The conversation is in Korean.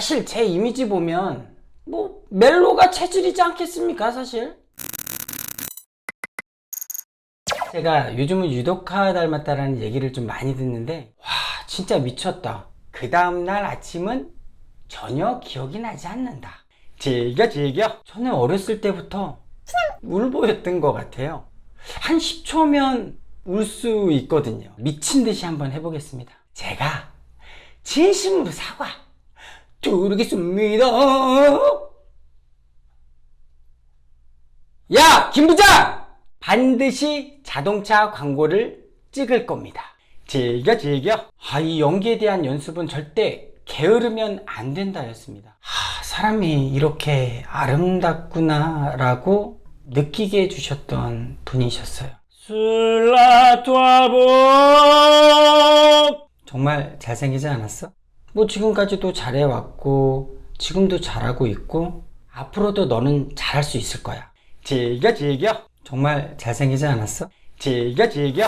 사실 제 이미지 보면 뭐 멜로가 체질이지 않겠습니까 사실? 제가 요즘은 유독하 닮았다라는 얘기를 좀 많이 듣는데 와 진짜 미쳤다. 그 다음날 아침은 전혀 기억이 나지 않는다. 즐겨 즐겨. 저는 어렸을 때부터 울보였던 것 같아요. 한 10초면 울 수 있거든요. 미친 듯이 한번 해보겠습니다. 제가 진심으로 사과 드리겠습니다. 야 김부장! 반드시 자동차 광고를 찍을 겁니다. 즐겨 즐겨. 아, 이 연기에 대한 연습은 절대 게으르면 안 된다 였습니다. 아, 사람이 이렇게 아름답구나 라고 느끼게 해주셨던 분이셨어요. 슬라토아보 정말 잘생기지 않았어? 뭐 지금까지도 잘해왔고 지금도 잘하고 있고 앞으로도 너는 잘할 수 있을 거야. 즐겨 즐겨. 정말 잘생기지 않았어? 즐겨 즐겨